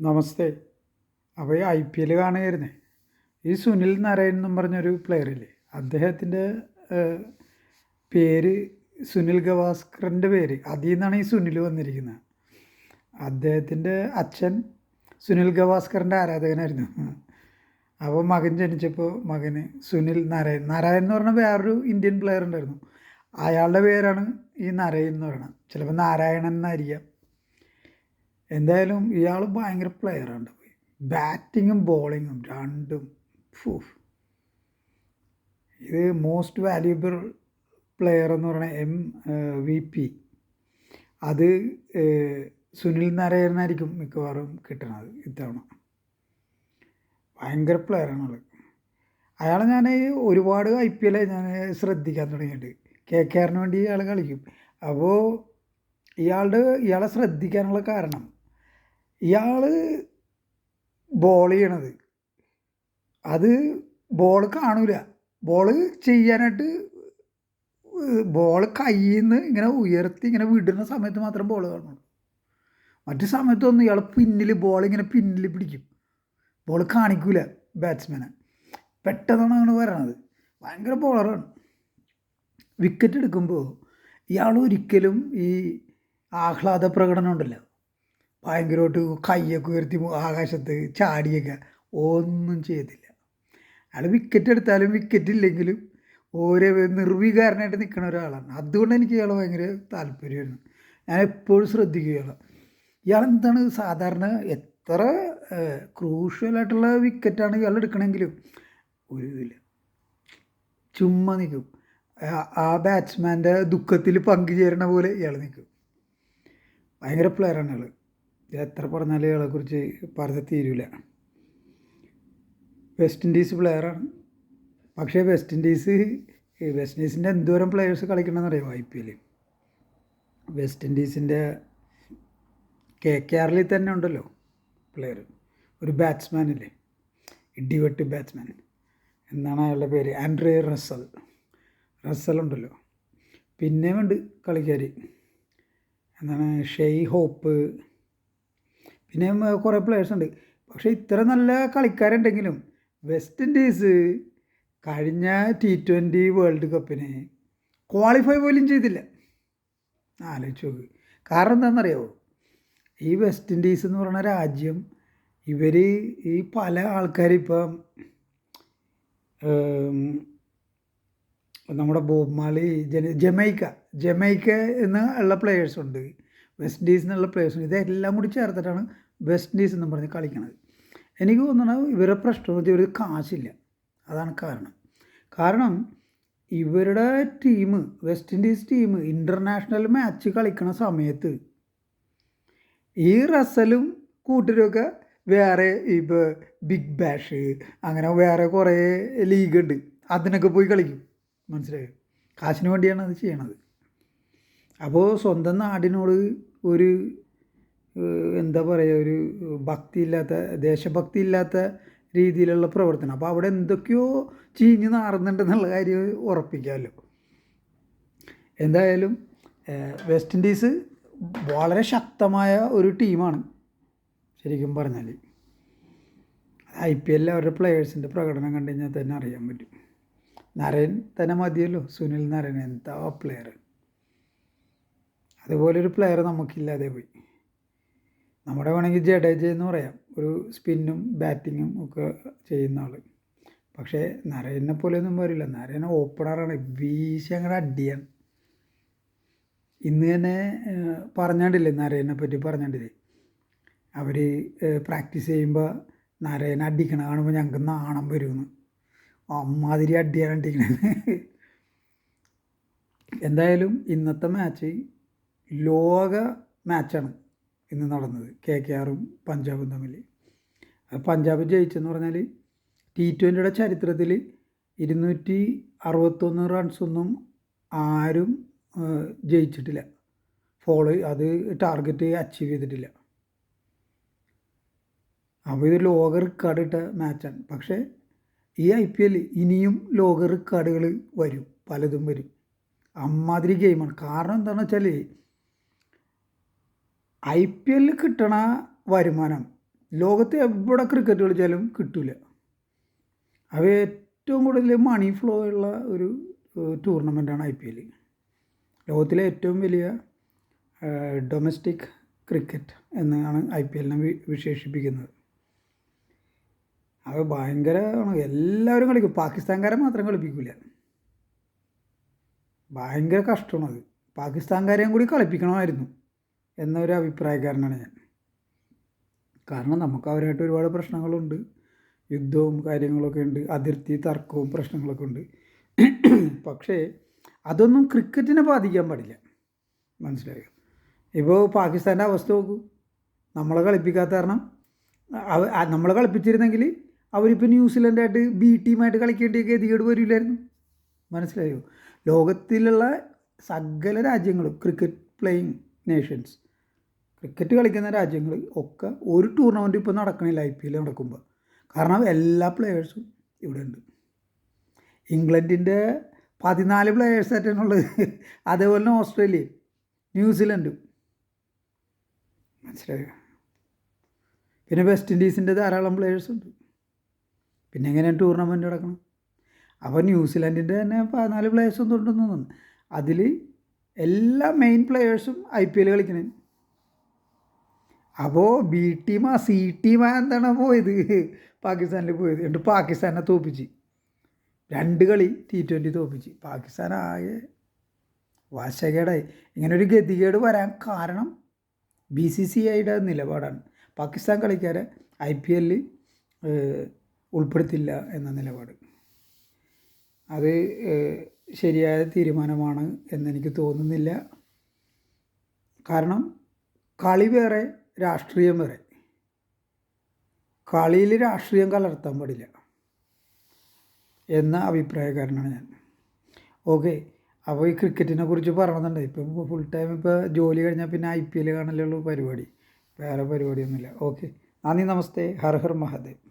നമസ്തേ. അപ്പോൾ ഈ I P L കാണുകയായിരുന്നേ. ഈ സുനിൽ നാരായൺ എന്നും പറഞ്ഞൊരു പ്ലെയർ ഇല്ലേ? അദ്ദേഹത്തിന്റെ പേര് സുനിൽ ഗവാസ്കറിന്റെ പേര്. അതിൽ നിന്നാണ് ഈ സുനിൽ വന്നിരിക്കുന്നത്. അദ്ദേഹത്തിന്റെ അച്ഛൻ സുനിൽ ഗവാസ്കറിന്റെ ആരാധകനായിരുന്നു. അപ്പോൾ മകൻ ജനിച്ചപ്പോൾ മകന് സുനിൽ നാരായൺ. നാരായൺ എന്ന് പറഞ്ഞ വേറൊരു ഇന്ത്യൻ പ്ലെയർ ഉണ്ടായിരുന്നു. അയാളുടെ പേരാണ് ഈ നാരായൺ എന്ന് പറയുന്നത്. ചിലപ്പോൾ നാരായണൻ എന്നായിരിക്കാം. എന്തായാലും ഇയാൾ ഭയങ്കര പ്ലെയറാണ് പോയി ബാറ്റിങ്ങും ബോളിങ്ങും രണ്ടും. ഫൂഫ് ഇത് മോസ്റ്റ് വാല്യുബിൾ പ്ലെയർ എന്ന് പറയുന്ന എം വി പി അത് സുനിൽ നാരായണനായിരിക്കും മിക്കവാറും കിട്ടണത് ഇത്തവണ. ഭയങ്കര പ്ലെയറാണ് ആൾ അയാളെ ഞാൻ ഒരുപാട് ഐ പി എൽ ഞാൻ ശ്രദ്ധിക്കാൻ തുടങ്ങിയിട്ട് കെ കെ ആറിന് വേണ്ടി ഇയാൾ കളിക്കും. അപ്പോൾ ഇയാളുടെ ഇയാളെ ശ്രദ്ധിക്കാനുള്ള കാരണം ഇയാൾ ബോൾ ചെയ്യണത്. അത് ബോൾ കാണൂല. ബോൾ ചെയ്യാനായിട്ട് ബോൾ കയ്യിൽ നിന്ന് ഇങ്ങനെ ഉയർത്തി ഇങ്ങനെ വിടുന്ന സമയത്ത് മാത്രം ബോൾ കാണുള്ളൂ. മറ്റു സമയത്തൊന്നും ഇയാൾ പിന്നിൽ ബോൾ ഇങ്ങനെ പിന്നിൽ പിടിക്കും. ബോൾ കാണിക്കൂല ബാറ്റ്സ്മാനെ പെട്ടെന്നാണ് അങ്ങനെ വരണത്. ഭയങ്കര ബോളറാണ് വിക്കറ്റ് എടുക്കുമ്പോൾ ഇയാൾ ഒരിക്കലും ഈ ആഹ്ലാദ പ്രകടനം ഉണ്ടല്ലോ. ഭയങ്കരമായിട്ട് കയ്യൊക്കെ ഉയർത്തി ആകാശത്ത് ചാടിയൊക്കെ. ഒന്നും ചെയ്തില്ല. അയാൾ വിക്കറ്റ് എടുത്താലും വിക്കറ്റ് ഇല്ലെങ്കിലും ഓരോ നിർവികാരനായിട്ട് നിൽക്കുന്ന ഒരാളാണ്. അതുകൊണ്ട് എനിക്ക് ഇയാൾ ഭയങ്കര താല്പര്യമായിരുന്നു. ഞാൻ എപ്പോഴും ശ്രദ്ധിക്കുകയാണ് ഇയാൾ എന്താണ് സാധാരണ എത്ര ക്രൂഷ്യലായിട്ടുള്ള വിക്കറ്റാണ് ഇയാൾ എടുക്കണമെങ്കിലും ഒരു ഇതില്ല. ചുമ്മാ നിൽക്കും ആ ബാറ്റ്സ്മാന്റെ ദുഃഖത്തിൽ പങ്കുചേരണ പോലെ ഇയാൾ നിൽക്കും ഭയങ്കര പ്ലെയറാണ് ഇയാൾ എത്ര പറഞ്ഞാലും ഇയാളെക്കുറിച്ച് പറഞ്ഞ് തീരില്ല വെസ്റ്റ് ഇൻഡീസ് പ്ലെയറാണ് പക്ഷേ വെസ്റ്റ് ഇൻഡീസ് വെസ്റ്റ് ഇൻഡീസിന്റെ എന്തോരം പ്ലെയേഴ്സ് കളിക്കണമെന്ന് അറിയാമോ ഐ പി എല്ലിൽ വെസ്റ്റ് ഇൻഡീസിന്റെ കെ കെ ആറിൽ തന്നെ ഉണ്ടല്ലോ പ്ലെയർ ഒരു ബാറ്റ്സ്മാൻ അല്ലേ ഇടിവെട്ട് ബാറ്റ്സ്മാൻ എന്നാണ് അയാളുടെ പേര്? ആൻഡ്രേ റസൽ റസൽ ഉണ്ടല്ലോ. പിന്നെയും ഉണ്ട് കളിക്കാർ എന്താണ്? ഷെയ് ഹോപ്പ് പിന്നെയും കുറേ പ്ലേയേഴ്സ് ഉണ്ട്. പക്ഷേ ഇത്ര നല്ല കളിക്കാരുണ്ടെങ്കിലും വെസ്റ്റ് ഇൻഡീസ് കഴിഞ്ഞ ടി ട്വന്റി വേൾഡ് കപ്പിന് ക്വാളിഫൈ പോലും ചെയ്തില്ല. ആലോചിച്ചു നോക്ക്. കാരണം എന്താണെന്നറിയാമോ ഈ വെസ്റ്റ് ഇൻഡീസ് എന്ന് പറയുന്ന രാജ്യം ഇവർ ഈ പല ആൾക്കാരിപ്പം നമ്മുടെ ബോബ്മാളി ജമൈക്ക ജമൈക്ക എന്ന് ഉള്ള പ്ലെയേഴ്സ് ഉണ്ട്. വെസ്റ്റ് ഇൻഡീസ് എന്നുള്ള പ്ലേയേഴ്സ് ഇതെല്ലാം കൂടി ചേർത്തിട്ടാണ് വെസ്റ്റ് ഇൻഡീസ് എന്ന് പറഞ്ഞ് കളിക്കുന്നത് എനിക്ക് തോന്നുന്നത് ഇവരുടെ പ്രശ്നം വെച്ചാൽ ഇവർക്ക് കാശില്ല. അതാണ് കാരണം. കാരണം ഇവരുടെ team West Indies team international match കളിക്കുന്ന സമയത്ത് ഈ റസലും കൂട്ടരൊക്കെ വേറെ ഇപ്പോൾ ബിഗ് ബാഷ് അങ്ങനെ വേറെ കുറേ ലീഗ് ഉണ്ട്. അതിനൊക്കെ പോയി കളിക്കും. മനസ്സിലായോ? കാശിന് വേണ്ടിയാണ് അത് ചെയ്യണത്. അപ്പോൾ സ്വന്തം നാടിനോട് ഒരു എന്താ പറയുക ഒരു ഭക്തിയില്ലാത്ത ദേശഭക്തി ഇല്ലാത്ത രീതിയിലുള്ള പ്രവർത്തനം. അപ്പോൾ അവിടെ എന്തൊക്കെയോ ചീഞ്ഞ് നാറുന്നുണ്ടെന്നുള്ള കാര്യം ഉറപ്പിക്കാമല്ലോ. എന്തായാലും വെസ്റ്റ് ഇൻഡീസ് വളരെ ശക്തമായ ഒരു ടീമാണ് ശരിക്കും പറഞ്ഞാൽ ഐ പി എല്ലിൽ അവരുടെ പ്ലെയേഴ്സിന്റെ പ്രകടനം കണ്ടു കഴിഞ്ഞാൽ തന്നെ അറിയാൻ പറ്റും. നരയൻ തന്നെ മതിയല്ലോ. സുനിൽ നരയൻ എന്താ പ്ലെയർ അതുപോലൊരു പ്ലെയർ നമുക്കില്ലാതെ പോയി. നമ്മുടെ വേണമെങ്കിൽ ജഡേജ എന്ന് പറയാം. ഒരു സ്പിന്നും ബാറ്റിങ്ങും ഒക്കെ ചെയ്യുന്ന ആൾ പക്ഷേ നരേനെ പോലെയൊന്നും വരില്ല. നരേന ഓപ്പണറാണ് വീശി അങ്ങനെ അടിയാണ്. ഇന്ന് തന്നെ പറഞ്ഞാണ്ടില്ലേ നരേനെ പറ്റി പറഞ്ഞാണ്ടില്ലേ? അവർ പ്രാക്ടീസ് ചെയ്യുമ്പോൾ നരേനെ അടിക്കണ കാണുമ്പോൾ ഞങ്ങൾക്ക് നാണം വരുമെന്ന് അമ്മാതിരി അടിയാണ് അടിക്കണത്. എന്തായാലും ഇന്നത്തെ മാച്ച് ലോക മാച്ചാണ് ഇന്ന് നടന്നത്. കെ കെ ആറും പഞ്ചാബും തമ്മിൽ പഞ്ചാബ് ജയിച്ചെന്ന് പറഞ്ഞാൽ ടി ട്വന്റിയുടെ ചരിത്രത്തിൽ ഇരുന്നൂറ്റി അറുപത്തൊന്ന് റൺസൊന്നും ആരും ജയിച്ചിട്ടില്ല. ഫോളോ അത് ടാർഗറ്റ് അച്ചീവ് ചെയ്തിട്ടില്ല. അപ്പോൾ ഇത് ലോക റെക്കോർഡ് ഇട്ട മാച്ചാണ്. പക്ഷേ ഈ ഐ പി എൽ ഇനിയും ലോക റെക്കോർഡുകൾ വരും. പലതും വരും. അമ്മാതിരി ഗെയിമാണ് കാരണം എന്താണെന്ന് വെച്ചാൽ ഐ പി എല്ലിൽ കിട്ടണ വരുമാനം ലോകത്ത് എവിടെ ക്രിക്കറ്റ് കളിച്ചാലും കിട്ടില്ല അവ ഏറ്റവും കൂടുതൽ മണി ഫ്ലോ ഉള്ള ഒരു ടൂർണമെന്റാണ് ഐ പി എൽ. ലോകത്തിലെ ഏറ്റവും വലിയ ഡൊമസ്റ്റിക് ക്രിക്കറ്റ് എന്നാണ് ഐ പി എല്ലിനെ വിശേഷിപ്പിക്കുന്നത്. അത് ഭയങ്കരമാണ് എല്ലാവരും കളിക്കും. പാകിസ്ഥാൻകാരെ മാത്രം കളിപ്പിക്കില്ല ഭയങ്കര കഷ്ടമാണ് അത്. പാകിസ്ഥാൻകാരെയും കൂടി കളിപ്പിക്കണമായിരുന്നു. എന്നൊരു അഭിപ്രായക്കാരനാണ് ഞാൻ. കാരണം നമുക്ക് അവരായിട്ട് ഒരുപാട് പ്രശ്നങ്ങളുണ്ട്. യുദ്ധവും കാര്യങ്ങളൊക്കെ ഉണ്ട്. അതിർത്തി തർക്കവും പ്രശ്നങ്ങളൊക്കെ ഉണ്ട്. പക്ഷേ അതൊന്നും ക്രിക്കറ്റിനെ ബാധിക്കാൻ പാടില്ല. മനസ്സിലായോ? ഇപ്പോൾ പാകിസ്ഥാന്റെ അവസ്ഥ നോക്കൂ. നമ്മളെ കളിപ്പിക്കാത്ത കാരണം നമ്മളെ കളിപ്പിച്ചിരുന്നെങ്കിൽ അവരിപ്പോൾ ന്യൂസിലൻഡായിട്ട് ബി ടീമായിട്ട് കളിക്കേണ്ട ഗതികേട് വരില്ലായിരുന്നു. മനസ്സിലായോ? ലോകത്തിലുള്ള സകല രാജ്യങ്ങളും ക്രിക്കറ്റ് പ്ലേയിങ് നേഷൻസ് ക്രിക്കറ്റ് കളിക്കുന്ന രാജ്യങ്ങൾ ഒക്കെ ഒരു ടൂർണമെന്റ് ഇപ്പോൾ നടക്കണില്ല ഐ പി എൽ നടക്കുമ്പോൾ കാരണം എല്ലാ പ്ലെയേഴ്സും ഇവിടെ ഉണ്ട്. ഇംഗ്ലണ്ടിന്റെ പതിനാല് പ്ലെയേഴ്സ് ആയിട്ടാണുള്ളത്. അതേപോലെ തന്നെ ഓസ്ട്രേലിയ ന്യൂസിലൻഡും. മനസ്സിലായോ? പിന്നെ വെസ്റ്റ് ഇൻഡീസിന്റെ ധാരാളം പ്ലെയേഴ്സ് ഉണ്ട്. പിന്നെ എങ്ങനെയാണ് ടൂർണമെന്റ് നടക്കണം അപ്പോൾ ന്യൂസിലാൻഡിന്റെ തന്നെ പതിനാല് പ്ലെയേഴ്സ് ഒന്നും ഉണ്ടെന്ന് തോന്നുന്നു. അതിൽ എല്ലാ മെയിൻ പ്ലെയേഴ്സും ഐ പി എൽ കളിക്കണേ. അപ്പോൾ ബി ടീമാ സി ടീമാ എന്താണ് പോയത് പാകിസ്ഥാനിൽ പോയത്. എന്നിട്ട് പാകിസ്ഥാനെ തോപ്പിച്ച്. രണ്ട് കളി ടി ട്വന്റി തോപ്പിച്ച്. പാകിസ്ഥാൻ ആകെ വശകേടായി. ഇങ്ങനെ ഒരു ഗതികേട് വരാൻ കാരണം ബി സി സി ഐയുടെ നിലപാടാണ്. പാകിസ്ഥാൻ കളിക്കാരെ ഐ പി എല്ലിൽ ഉൾപ്പെടുത്തില്ല എന്ന നിലപാട്. അത് ശരിയായ തീരുമാനമാണ് എന്നെനിക്ക് തോന്നുന്നില്ല. കാരണം കളി വേറെ രാഷ്ട്രീയം വരെ. കളിയിൽ രാഷ്ട്രീയം കലർത്താൻ പാടില്ല. എന്ന അഭിപ്രായക്കാരനാണ് ഞാൻ. ഓക്കെ അപ്പോൾ ഈ ക്രിക്കറ്റിനെ കുറിച്ച് പറയണമെന്നുണ്ട് ഇപ്പം ഫുൾ ടൈം ഇപ്പോൾ ജോലി കഴിഞ്ഞാൽ പിന്നെ ഐ പി എൽ കാണലുള്ളൂ പരിപാടി. വേറെ പരിപാടിയൊന്നുമില്ല. ഓക്കെ നന്ദി നമസ്തേ. ഹർ ഹർ മഹാദേവ്.